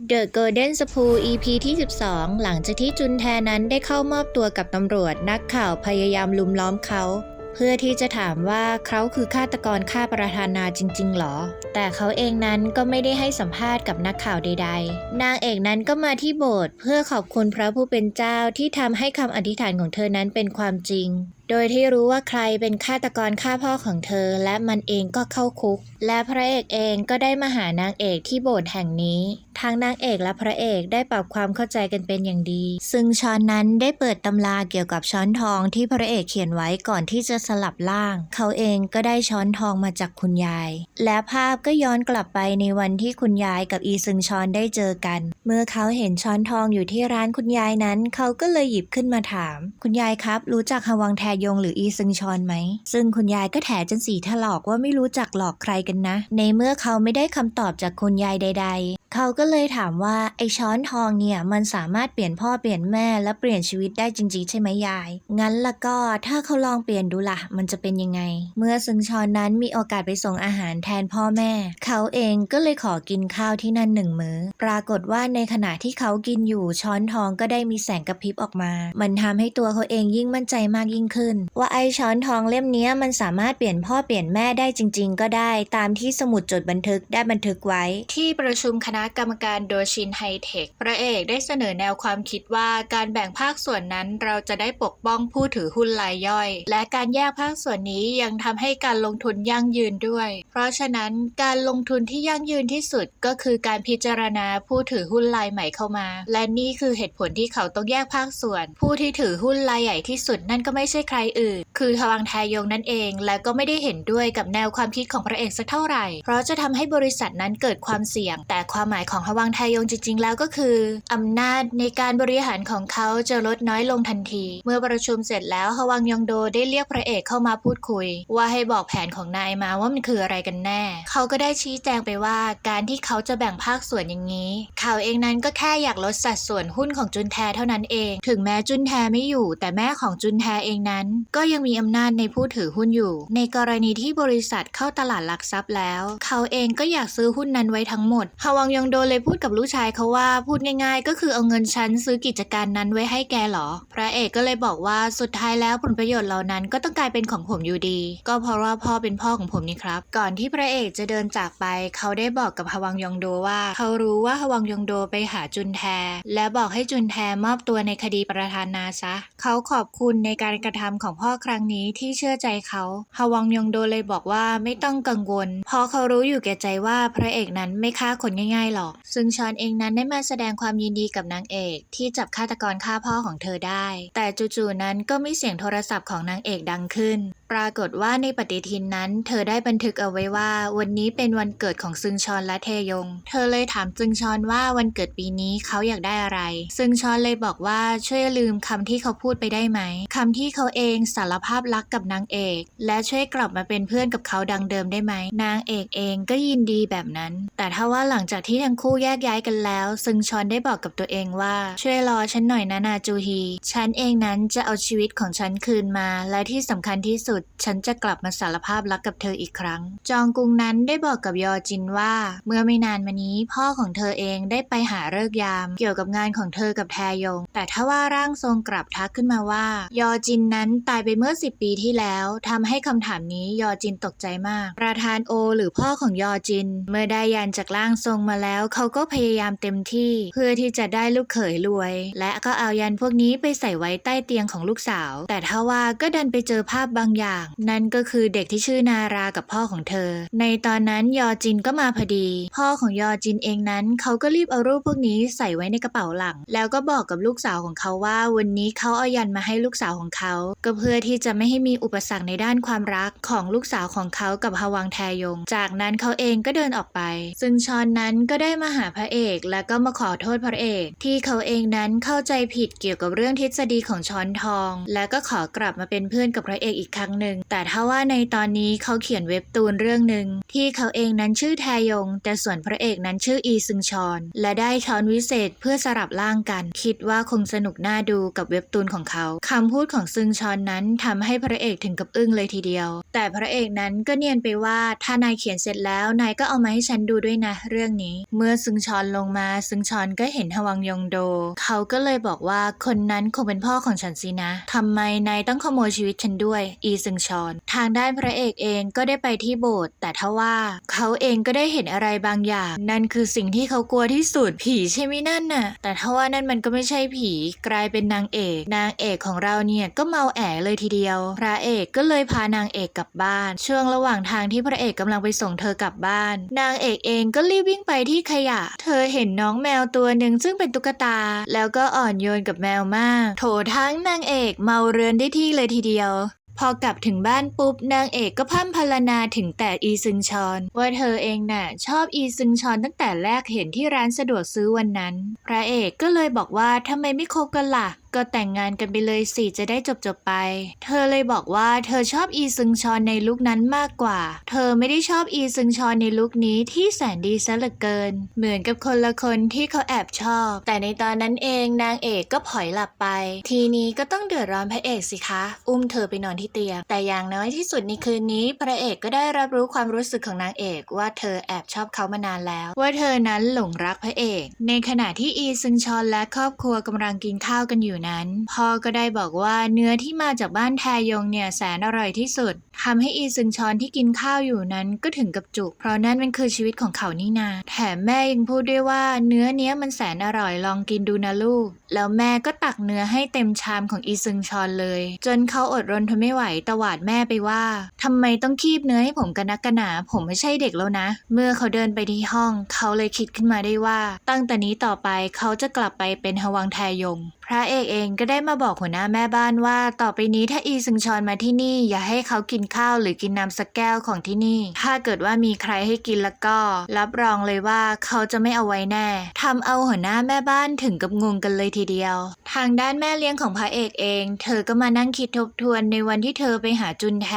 The Golden Spoon EP ที่ 12 หลังจากที่จุนแทนั้นได้เข้ามอบตัวกับตำรวจ นักข่าวพยายามลุมล้อมเขา เพื่อที่จะถามว่าเขาคือฆาตกรฆ่าประธานาจริง ๆ หรอ แต่เขาเองนั้นก็ไม่ได้ให้สัมภาษณ์กับนักข่าวใด ๆ นางเอกนั้นก็มาที่โบสถ์เพื่อขอบคุณพระผู้เป็นเจ้าที่ทำให้คำอธิษฐานของเธอนั้นเป็นความจริงโดยที่รู้ว่าใครเป็นฆาตกรฆ่าพ่อของเธอ และมันเองก็เข้าคุก และพระเอกเองก็ได้มาหานางเอกที่โบสถ์แห่งนี้ทั้งนางเอกและพระเอกได้ปรับความเข้าใจกันเป็นอย่างดี ซึ่งช้อนนั้นได้เปิดตำราเกี่ยวกับช้อนทองที่พระเอกเขียนไว้ก่อนที่จะสลับล่าง เขาเองก็ได้ช้อนทองมาจากคุณยาย และภาพก็ย้อนกลับไปในวันที่คุณยายกับอีซึงช้อนได้เจอกัน เมื่อเขาเห็นช้อนทองอยู่ที่ร้านคุณยายนั้น เขาก็เลยหยิบขึ้นมาถาม คุณยายครับ รู้จักฮวังแทยงหรืออีซึงชอนไหม ซึ่งคุณยายก็แถจนสีถลอกว่าไม่รู้จักหลอกใครกันนะ ในเมื่อเขาไม่ได้คำตอบจากคุณยายใด เขาก็เลยถามว่าไอช้อนทองเนี่ยมันสามารถเปลี่ยนพ่อเปลี่ยนแม่และเปลี่ยนชีวิตได้จริงๆ ใช่ไหมยาย งั้นละก็ถ้าเขาลองเปลี่ยนดูล่ะ มันจะเป็นยังไง เมื่อซึงชอนนั้นมีโอกาสไปส่งอาหารแทนพ่อแม่ เขาเองก็เลยขอกินข้าวที่นั่นหนึ่งมื้อ ปรากฏว่าในขณะที่เขากินอยู่ช้อนทองก็ได้มีแสงกระพริบออกมา มันทำให้ตัวเขาเองยิ่งมั่นใจมากยิ่งขึ้น ว่าไอช้อนทองเล่มนี้มันสามารถเปลี่ยนพ่อเปลี่ยนแม่ได้จริง ๆ ก็ได้ ตามที่สมุดจดบันทึกได้บันทึกไว้ ที่ประชุมคณะกรรมการโดชินไฮเทค พระเอกได้เสนอแนวความคิดว่าการแบ่งภาคส่วนนั้นเราจะได้ปกป้องผู้ถือหุ้นรายย่อย และการแยกภาคส่วนนี้ยังทำให้การลงทุนยั่งยืนด้วย เพราะฉะนั้นการลงทุนที่ยั่งยืนที่สุดก็คือการพิจารณาผู้ถือหุ้นรายใหม่เข้ามา และนี่คือเหตุผลที่เขาต้องแยกภาคส่วน ผู้ที่ถือหุ้นรายใหญ่ที่สุดนั่นก็ไม่ใช่ใครอื่น คือทวังแทยงนั่นเอง และก็ไม่ได้เห็นด้วยกับแนวความคิดของพระเอกสักเท่าไหร่ เพราะจะทำให้บริษัทนั้นเกิดความเสี่ยง แต่ความหมายของทวังแทยงจริง ๆ แล้วก็คืออำนาจในการบริหารของเขาจะลดน้อยลงทันที เมื่อประชุมเสร็จแล้วฮวังยองโดได้เรียกพระเอกเข้ามาพูดคุย ว่าให้บอกแผนของนายมาว่ามันคืออะไรกันแน่ เขาก็ได้ชี้แจงไปว่าการที่เขาจะแบ่งภาคส่วนอย่างนี้ เขาเองนั้นก็แค่อยากลดสัดส่วนหุ้นของจุนแทเท่านั้นเอง ถึงแม้จุนแทไม่อยู่ แต่แม่ของจุนแทเองนั้น ก็ยังมีอำนาจในผู้ถือหุ้นอยู่ ในกรณีที่บริษัทเข้าตลาดหลักทรัพย์แล้ว เขาเองก็อยากซื้อหุ้นนั้นไว้ทั้งหมดฮวังยองโดเลยพูดกับลูกชายเขาว่าพูดง่าย ๆ ก็คือเอาเงินฉันซื้อกิจการนั้นไว้ให้แกเหรอ พระเอกก็เลยบอกว่าสุดท้ายแล้วผลประโยชน์เหล่านั้นก็ต้องกลายเป็นของผมอยู่ดี ก็เพราะว่าพ่อเป็นพ่อของผมนี่ครับ ก่อนที่พระเอกจะเดินจากไป เขาได้บอกกับฮวังยองโดว่า เขารู้ว่าฮวังยองโดไปหาจุนแท และบอกให้จุนแทมอบตัวในคดีประธานาซะ เขาขอบคุณในการกระทำของพ่อครั้งนี้ที่เชื่อใจเขาฮวังยองโดเลยบอกว่าไม่ต้องกังวลเพราะเขารู้อยู่แก่ใจว่าพระเอกนั้นไม่ฆ่าคนง่ายๆหรอก ซึ่งชอนเองนั้นได้มาแสดงความยินดีกับนางเอก ที่จับฆาตกรฆ่าพ่อของเธอได้ แต่จู่ๆนั้นก็มีเสียงโทรศัพท์ของนางเอกดังขึ้นปรากฏว่าในปฏิทินนั้น เธอได้บันทึกเอาไว้ว่า วันนี้เป็นวันเกิดของซึงชอนและเทยง เธอเลยถามซึงชอนว่าวันเกิดปีนี้เขาอยากได้อะไร ซึงชอนเลยบอกว่าช่วยลืมคำที่เขาพูดไปได้ไหมคำที่เขาเองสารภาพรักกับนางเอก และช่วยกลับมาเป็นเพื่อนกับเขาดังเดิมได้ไหมนางเอกเองก็ยินดีแบบนั้น แต่ถ้าว่าหลังจากที่ทั้งคู่แยกย้ายกันแล้ว ซึงชอนได้บอกกับตัวเองว่า ช่วยรอฉันหน่อยนะนาจูฮีฉันเองนั้นจะเอาชีวิตของฉันคืนมาและที่สำคัญที่สุดฉันจะกลับมาสารภาพรักกับเธออีกครั้ง จองกุงนั้นได้บอกกับยอจินว่า เมื่อไม่นานมานี้พ่อของเธอเองได้ไปหาเลิกยาม เกี่ยวกับงานของเธอกับแทยง แต่ถ้าว่าร่างทรงกลับทักขึ้นมาว่า ยอจินนั้นตายไปเมื่อ 10 ปีที่แล้วทำให้คำถามนี้ยอจินตกใจมาก ประธานโอ หรือพ่อของยอจิน เมื่อได้ยันจากร่างทรงมาแล้ว เขาก็พยายามเต็มที่ เพื่อที่จะได้ลูกเขยรวย และก็เอายันพวกนี้ไปใส่ไว้ใต้เตียงของลูกสาว แต่ถ้าว่าก็ดันไปเจอภาพบางอย่างนั่นก็คือเด็กที่ชื่อนารากับพ่อของเธอ ในตอนนั้นยอจินก็มาพอดี พ่อของยอจินเองนั้น เขาก็รีบเอารูปพวกนี้ใส่ไว้ในกระเป๋าหลัง แล้วก็บอกกับลูกสาวของเขาว่า วันนี้เขาเอายันมาให้ลูกสาวของเขา ก็เพื่อที่จะไม่ให้มีอุปสรรคในด้านความรักของลูกสาวของเขากับฮวังแทยง จากนั้นเขาเองก็เดินออกไป ซึ่งชอนนั้นก็ได้มาหาพระเอกและก็มาขอโทษพระเอก ที่เขาเองนั้นเข้าใจผิดเกี่ยวกับเรื่องทฤษฎีของช้อนทอง และก็ขอกลับมาเป็นเพื่อนกับพระเอกอีกครั้งหนึ่ง แต่ถ้าว่าในตอนนี้เขาเขียนเว็บตูนเรื่องหนึ่งที่เขาเองนั้นชื่อแทยง แต่ส่วนพระเอกนั้นชื่ออีซึงชอน และได้ช้อนวิเศษเพื่อสลับร่างกัน คิดว่าคงสนุกน่าดูกับเว็บตูนของเขาคำพูดของซึงชอนนั้นทำให้พระเอกถึงกับอึ้งเลยทีเดียว แต่พระเอกนั้นก็เนียนไปว่าถ้านายเขียนเสร็จแล้วนายก็เอามาให้ฉันดูด้วยนะเรื่องนี้ เมื่อซึงชอนลงมาซึงชอนก็เห็นฮวังยงโด เขาก็เลยบอกว่าคนนั้นคงเป็นพ่อของฉันสินะทำไมนายต้องขโมยชีวิตฉันด้วย อีซึงชอน ทางด้านพระเอกเองก็ได้ไปที่โบสถ์แต่ทว่าเขาเองก็ได้เห็นอะไรบางอย่าง นั่นคือสิ่งที่เขากลัวที่สุดผีใช่ไหมนั่นน่ะ แต่ทว่านั่นมันก็ไม่ใช่ผีกลายเป็นนางเอก นางเอกของเราเนี่ยก็เมาแอเลยทีเดียว พระเอกก็เลยพานางเอกกลับบ้าน ช่วงระหว่างทางที่พระเอกกำลังไปส่งเธอกลับบ้าน นางเอกเองก็รีบวิ่งไปที่ขยะ เธอเห็นน้องแมวตัวหนึ่งซึ่งเป็นตุ๊กตา แล้วก็อ่อนโยนกับแมวมาก โถทั้งนางเอกเมาเรือนได้ที่เลยทีเดียว พอกลับถึงบ้านปุ๊บนางเอกก็พั่มพรรณนาถึงแต่อีซึงชอนว่าเธอเองน่ะ ชอบอีซึงชอนตั้งแต่แรกเห็นที่ร้านสะดวกซื้อวันนั้น พระเอกก็เลยบอกว่าทำไมไม่คบกันล่ะ ก็แต่งงานกันไปเลยสิจะได้จบจบๆไป เธอเลยบอกว่าเธอชอบอีซึงชอนในลุคนั้นมากกว่า เธอไม่ได้ชอบอีซึงชอนในลุคนี้ที่แสนดีซะเหลือเกิน เหมือนกับคนละคนที่เขาแอบชอบ แต่ในตอนนั้นเองนางเอกก็ผลอยหลับไป ทีนี้ก็ต้องเดือดร้อนพระเอกสิคะ อุ้มเธอไปนอนที่เตียง แต่อย่างน้อยที่สุดในคืนนี้พระเอกก็ได้รับรู้ความรู้สึกของนางเอกว่าเธอแอบชอบเขามานานแล้ว ว่าเธอนั้นหลงรักพระเอก ในขณะที่อีซึงชอนและครอบครัวกำลังกินข้าวกันอยู่นั้น พ่อก็ได้บอกว่าเนื้อที่มาจากบ้านแทยงเนี่ยแสนอร่อยที่สุดทำให้อีซึงชอนที่กินข้าวอยู่นั้นก็ถึงกับจุก เพราะนั่นมันคือชีวิตของเขานี่นา แถมแม่ยังพูดด้วยว่าเนื้อเนี้ยมันแสนอร่อยลองกินดูนะลูก แล้วแม่ก็ตักเนื้อให้เต็มชามของอีซึงชอนเลย จนเขาอดรนทนไม่ไหวตวาดแม่ไปว่าทำไมต้องคีบเนื้อให้ผมกันนักกันหนาผมไม่ใช่เด็กแล้วนะ เมื่อเขาเดินไปที่ห้อง เขาเลยคิดขึ้นมาได้ว่า ตั้งแต่นี้ต่อไปเขาจะกลับไปเป็นฮวังแทยงพระเอกเองก็ได้มาบอกหัวหน้าแม่บ้านว่า ต่อไปนี้ถ้าอีซึงชอนมาที่นี่ อย่าให้เขากินข้าวหรือกินน้ำสักแก้วของที่นี่ ถ้าเกิดว่ามีใครให้กินแล้วก็ รับรองเลยว่าเขาจะไม่เอาไว้แน่ทำเอาหัวหน้าแม่บ้านถึงกับงงกันเลยทีเดียว ทางด้านแม่เลี้ยงของพระเอกเอง เธอก็มานั่งคิดทบทวนในวันที่เธอไปหาจุนแท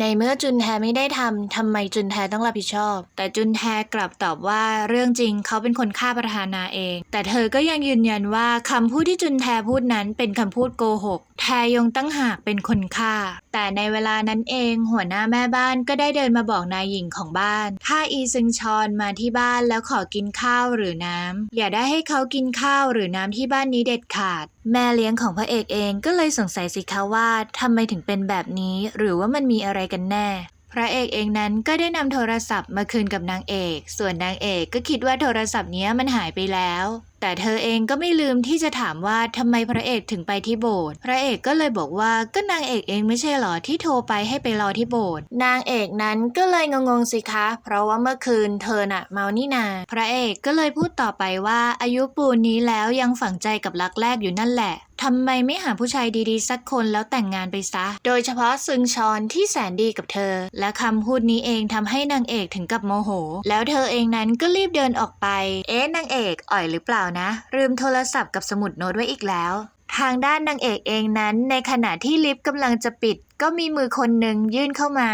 ในเมื่อจุนแทไม่ได้ทำทำไมจุนแทต้องรับผิดชอบ แต่จุนแทกลับตอบว่าเรื่องจริงเขาเป็นคนฆ่าประธานาเอง แต่เธอก็ยังยืนยันว่าคำพูดที่จุนแทพูดนั้นเป็นคำพูดโกหก แทยงตั้งหากเป็นคนฆ่า แต่ในเวลานั้นเองหัวหน้าแม่บ้านก็ได้เดินมาบอกนายหญิงของบ้าน ถ้าอีซึงชอนมาที่บ้านแล้วขอกินข้าวหรือน้ำ อย่าได้ให้เขากินข้าวหรือน้ำที่บ้านนี้เด็ดขาด แม่เลี้ยงของพระเอกเองก็เลยสงสัยสิคะว่าทำไมถึงเป็นแบบนี้ หรือว่ามันมีอะไรกันแน่พระเอกเองนั้นก็ได้นำโทรศัพท์มาคืนกับนางเอก ส่วนนางเอกก็คิดว่าโทรศัพท์นี้มันหายไปแล้ว แต่เธอเองก็ไม่ลืมที่จะถามว่าทำไมพระเอกถึงไปที่โบสถ์พระเอกก็เลยบอกว่าก็นางเอกเองไม่ใช่หรอที่โทรไปให้ไปรอที่โบสถ์นางเอกนั้นก็เลยงงๆสิคะ เพราะว่าเมื่อคืนเธอน่ะเมานี่นา พระเอกก็เลยพูดต่อไปว่าอายุปูนนี้แล้วยังฝังใจกับรักแรกอยู่นั่นแหละ ทำไมไม่หาผู้ชายดีๆ สักคนแล้วแต่งงานไปซะ โดยเฉพาะซึงชอนที่แสนดีกับเธอ และคำพูดนี้เองทำให้นางเอกถึงกับโมโห แล้วเธอเองนั้นก็รีบเดินออกไป เอ๊ะนางเอกอ่อยหรือเปล่านะ ลืมโทรศัพท์กับสมุดโน้ตไว้อีกแล้ว ทางด้านนางเอกเองนั้น ในขณะที่ลิฟต์กำลังจะปิดก็มีมือคนหนึ่งยื่นเข้ามา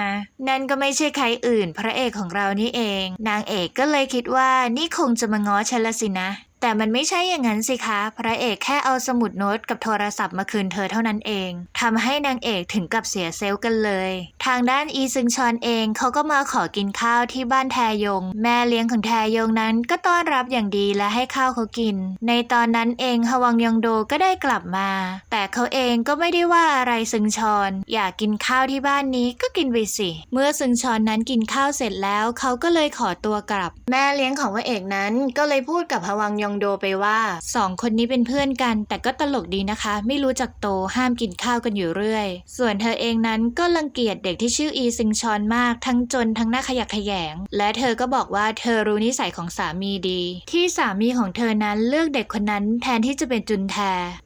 นั่นก็ไม่ใช่ใครอื่น พระเอกของเรานี่เอง นางเอกก็เลยคิดว่านี่คงจะมาง้อฉันละสินะ แต่มันไม่ใช่อย่างนั้นสิคะ พระเอกแค่เอาสมุดโน้ตกับโทรศัพท์มาคืนเธอเท่านั้นเองทำให้นางเอกถึงกับเสียเซลล์กันเลย ทางด้านอีซึงชอนเองเขาก็มาขอกินข้าวที่บ้านแทยง แม่เลี้ยงของแทยงนั้นก็ต้อนรับอย่างดีและให้ข้าวเขากิน ในตอนนั้นเองฮวังยองโดก็ได้กลับมา แต่เขาเองก็ไม่ได้ว่าอะไรซึงชอน อยากกินข้าวที่บ้านนี้ก็กินไปสิ เมื่อซึงชอนนั้นกินข้าวเสร็จแล้วเขาก็เลยขอตัวกลับ แม่เลี้ยงของพระเอกนั้นก็เลยพูดกับฮวังยองโดไปว่าสองคนนี้เป็นเพื่อนกัน แต่ก็ตลกดีนะคะ ไม่รู้จักโตห้ามกินข้าวกันอยู่เรื่อย ส่วนเธอเองนั้นก็รังเกียจเด็กที่ชื่ออีซึงชอนมาก ทั้งจนทั้งหน้าขยักขยง และเธอก็บอกว่าเธอรู้นิสัยของสามีดี ที่สามีของเธอนั้นเลือกเด็กคนนั้นแทนที่จะเป็นจุนแท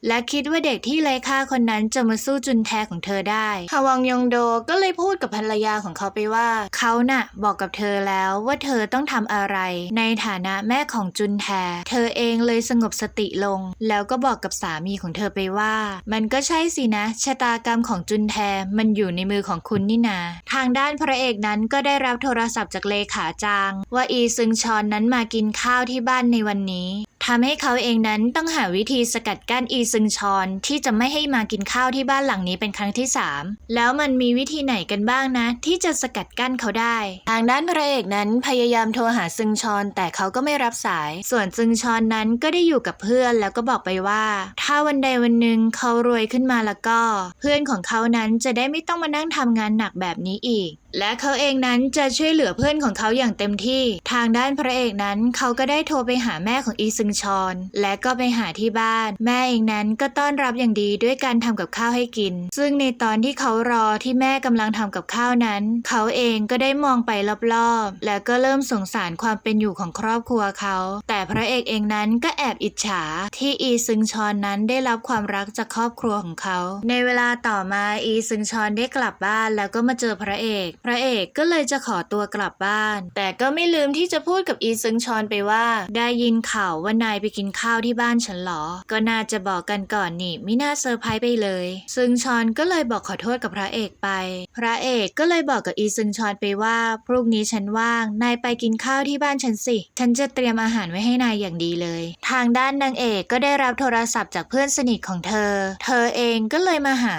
และคิดว่าเด็กที่ไร้ค่าคนนั้นจะมาสู้จุนแทของเธอได้ฮวังยองโดก็เลยพูดกับภรรยาของเขาไปว่า เขาน่ะบอกกับเธอแล้วว่าเธอต้องทำอะไร ในฐานะแม่ของจุนแท เธอเองเลยสงบสติลง แล้วก็บอกกับสามีของเธอไปว่า มันก็ใช่สินะ ชะตากรรมของจุนแทมันอยู่ในมือของคุณนี่นา ทางด้านพระเอกนั้นก็ได้รับโทรศัพท์จากเลขาจาง ว่าอีซึงชอนนั้นมากินข้าวที่บ้านในวันนี้ ทำให้เขาเองนั้นต้องหาวิธีสกัดกั้นอีซึงชอนที่จะไม่ให้มากินข้าวที่บ้านหลังนี้เป็นครั้งที่ 3 แล้วมันมีวิธีไหนกันบ้างนะ ที่จะสกัดกั้นเขาได้ ทางด้านพระเอกนั้นพยายามโทรหาซึงชอน แต่เขาก็ไม่รับสาย ส่วนซึงชอนนั้นก็ได้อยู่กับเพื่อนแล้วก็บอกไปว่า ถ้าวันใดวันหนึ่งเขารวยขึ้นมาแล้วก็ เพื่อนของเขานั้นจะได้ไม่ต้องมานั่งทำงานหนักแบบนี้อีก และเขาเองนั้นจะช่วยเหลือเพื่อนของเขาอย่างเต็มที่ ทางด้านพระเอกนั้นเขาก็ได้โทรไปหาแม่ของอีซึงชอน และก็ไปหาที่บ้าน แม่เองนั้นก็ต้อนรับอย่างดีด้วยการทำกับข้าวให้กิน ซึ่งในตอนที่เขารอที่แม่กำลังทำกับข้าวนั้น เขาเองก็ได้มองไปรอบๆ และก็เริ่มสงสารความเป็นอยู่ของครอบครัวเขา แต่พระเอกเองนั้นก็แอบอิจฉาที่อีซึงชอนนั้นได้รับความรักจากครอบครัวของเขา ในเวลาต่อมาอีซึงชอนได้กลับบ้านแล้วก็มาเจอพระเอกพระเอกก็เลยจะขอตัวกลับบ้าน แต่ก็ไม่ลืมที่จะพูดกับอีซึงชอนไปว่า ได้ยินข่าวว่านายไปกินข้าวที่บ้านฉันเหรอ ก็น่าจะบอกกันก่อนนี่ไม่น่าเซอร์ไพรส์ไปเลย ซึงชอนก็เลยบอกขอโทษกับพระเอกไป พระเอกก็เลยบอกกับอีซึงชอนไปว่า พรุ่งนี้ฉันว่าง นายไปกินข้าวที่บ้านฉันสิ ฉันจะเตรียมอาหารไว้ให้นายอย่างดีเลย ทางด้านนางเอกก็ได้รับโทรศัพท์จากเพื่อนสนิทของเธอ เธอเองก็เลยมาหา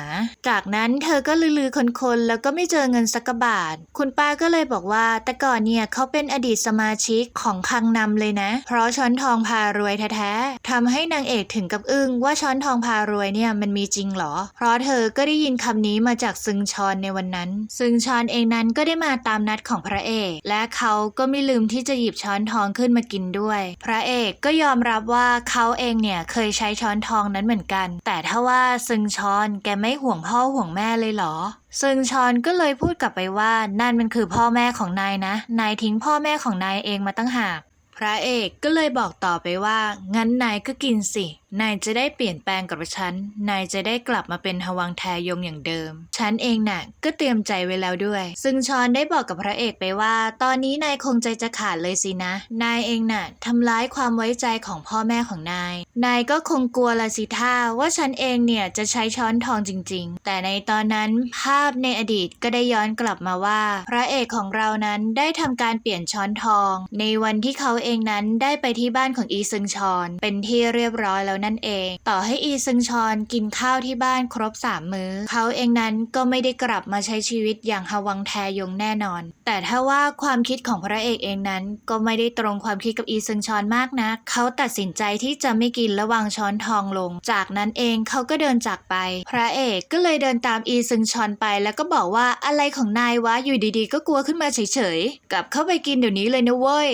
จากนั้นเธอก็ลือๆคนๆแล้วก็ไม่เจอเงินสักกะบาท คุณป้าก็เลยบอกว่า แต่ก่อนเนี่ยเขาเป็นอดีตสมาชิกของคังนำเลยนะ เพราะช้อนทองพารวยแท้ๆทำให้นางเอกถึงกับอึ้งว่าช้อนทองพารวยเนี่ยมันมีจริงเหรอ เพราะเธอก็ได้ยินคำนี้มาจากซึงชอนในวันนั้น ซึงชอนเองนั้นก็ได้มาตามนัดของพระเอก และเขาก็ไม่ลืมที่จะหยิบช้อนทองขึ้นมากินด้วย พระเอกก็ยอมรับว่าเขาเองเนี่ยเคยใช้ช้อนทองนั้นเหมือนกัน แต่ถ้าว่าซึงชอนแกไม่ห่วงพ่อห่วงแม่เลยเหรอ ซึงชอนก็เลยพูดกลับไปว่านั่นมันคือพ่อแม่ของนายนะ นายทิ้งพ่อแม่ของนายเองมาตั้งหาก ระเอกก็เลยบอกต่อไปว่า งั้นนายก็กินสิ นายจะได้เปลี่ยนแปลงกับฉัน นายจะได้กลับมาเป็นฮวังแทยงอย่างเดิม ฉันเองน่ะ ก็เตรียมใจไว้แล้วด้วย ซึ่งชอนได้บอกกับพระเอกไปว่า ตอนนี้นายคงใจจะขาดเลยสินะ นายเองน่ะทำร้ายความไว้ใจของพ่อแม่ของนาย นายก็คงกลัวละสิท่าว่าฉันเองเนี่ยจะใช้ช้อนทองจริง ๆ แต่ในตอนนั้นภาพในอดีตก็ได้ย้อนกลับมาว่า พระเอกของเรานั้นได้ทำการเปลี่ยนช้อนทอง ในวันที่เขาเององนั้นได้ไปที่บ้านของอีซึงชอนเป็นที่เรียบร้อยแล้วนั่นเอง ต่อให้อีซึงชอนกินข้าวที่บ้านครบสามมื้อ เขาเองนั้นก็ไม่ได้กลับมาใช้ชีวิตอย่างฮวังแทยงแน่นอน แต่ถ้าว่าความคิดของพระเอกเองนั้นก็ไม่ได้ตรงความคิดกับอีซึงชอนมากนะัก เขาตัดสินใจที่จะไม่กินและวางช้อนทองลง จากนั้นเองเขาก็เดินจากไป พระเอกก็เลยเดินตามอีซึงชอนไป แล้วก็บอกว่าอะไรของนายวะอยู่ดีๆ ก็กลัวขึ้นมาเฉยๆกลับเข้าไปกินเดี๋ยวนี้เลยนะเว้ย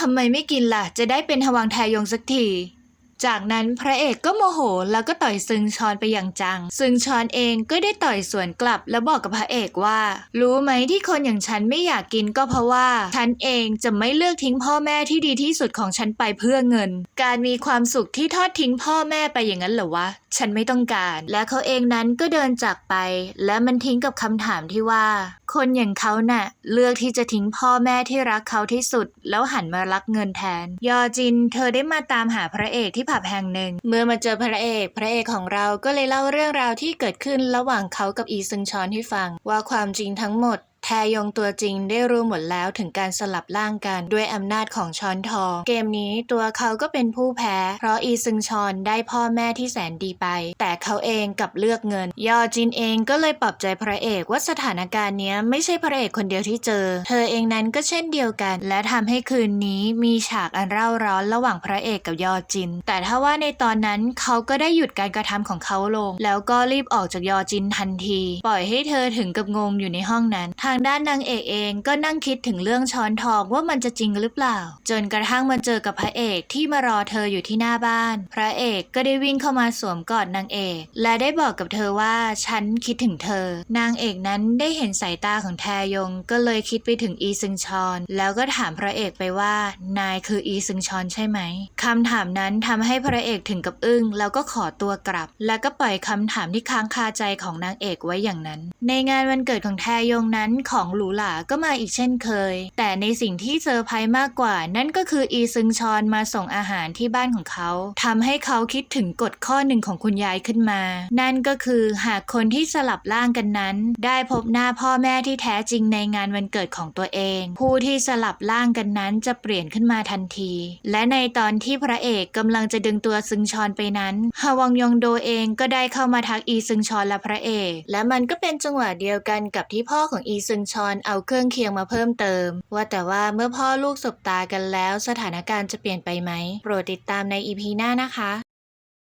ทำไมไม่กินล่ะ จะได้เป็นฮวังแทยงสักที จากนั้นพระเอกก็โมโหแล้วก็ต่อยซึงชอนไปอย่างจัง ซึงชอนเองก็ได้ต่อยสวนกลับแล้วบอกกับพระเอกว่า รู้ไหมที่คนอย่างฉันไม่อยากกินก็เพราะว่า ฉันเองจะไม่เลือกทิ้งพ่อแม่ที่ดีที่สุดของฉันไปเพื่อเงิน การมีความสุขที่ทอดทิ้งพ่อแม่ไปอย่างนั้นเหรอวะ ฉันไม่ต้องการ และเขาเองนั้นก็เดินจากไป และมันทิ้งกับคำถามที่ว่า คนอย่างเขาน่ะ เลือกที่จะทิ้งพ่อแม่ที่รักเขาที่สุด แล้วหันมารักเงินแทน ยอจิน เธอได้มาตามหาพระเอกที่ผับแห่งหนึ่ง เมื่อมาเจอพระเอก พระเอกของเราก็เลยเล่าเรื่องราวที่เกิดขึ้นระหว่างเขากับอีซึงชอนให้ฟัง ว่าความจริงทั้งหมด แทยงตัวจริงได้รู้หมดแล้วถึงการสลับร่างกันด้วยอำนาจของช้อนทอง เกมนี้ตัวเขาก็เป็นผู้แพ้ เพราะอีซึงชอนได้พ่อแม่ที่แสนดีไป แต่เขาเองกลับเลือกเงิน ยอจินเองก็เลยปลอบใจพระเอกว่าสถานการณ์เนี้ยไม่ใช่พระเอกคนเดียวที่เจอ เธอเองนั้นก็เช่นเดียวกัน และทำให้คืนนี้มีฉากอันเร่าร้อนระหว่างพระเอกกับยอจิน แต่ถ้าว่าในตอนนั้นเขาก็ได้หยุดการกระทำของเขาลง แล้วก็รีบออกจากยอจินทันที ปล่อยให้เธอถึงกับงงอยู่ในห้องนั้นทาางด้านนางเอกเองก็นั่งคิดถึงเรื่องช้อนทองว่ามันจะจริงหรือเปล่า จนกระทั่งมาเจอกับพระเอกที่มารอเธออยู่ที่หน้าบ้าน พระเอกก็ได้วิ่งเข้ามาสวมกอดนางเอก และได้บอกกับเธอว่าฉันคิดถึงเธอ นางเอกนั้นได้เห็นสายตาของแทยง ก็เลยคิดไปถึงอีซึงชอน แล้วก็ถามพระเอกไปว่า นายคืออีซึงชอนใช่ไหมคำถามนั้นทำให้พระเอกถึงกับอึ้งแล้วก็ขอตัวกลับ แล้วก็ปล่อยคำถามที่ค้างคาใจของนางเอกไว้อย่างนั้น ในงานวันเกิดของแทยงนั้นของหรูหราก็มาอีกเช่นเคย แต่ในสิ่งที่เซอร์ไพรส์มากกว่า นั่นก็คืออีซึงชอนมาส่งอาหารที่บ้านของเขาทำให้เขาคิดถึงกฎข้อหนึ่งของคุณยายขึ้นมา นั่นก็คือหากคนที่สลับร่างกันนั้น ได้พบหน้าพ่อแม่ที่แท้จริงในงานวันเกิดของตัวเอง ผู้ที่สลับร่างกันนั้นจะเปลี่ยนขึ้นมาทันที และในตอนที่พระเอกกำลังจะดึงตัวซึงชอนไปนั้นฮาวังยองโดเองก็ได้เข้ามาทักอีซึงชอนและพระเอก และมันก็เป็นจังหวะเดียวกันกับที่พ่อของอีซึงชอนเอาเครื่องเคียงมาเพิ่มเติม ว่าแต่ว่าเมื่อพ่อลูกสบตากันแล้วสถานการณ์จะเปลี่ยนไปไหม โปรดติดตามในอีพีหน้านะคะ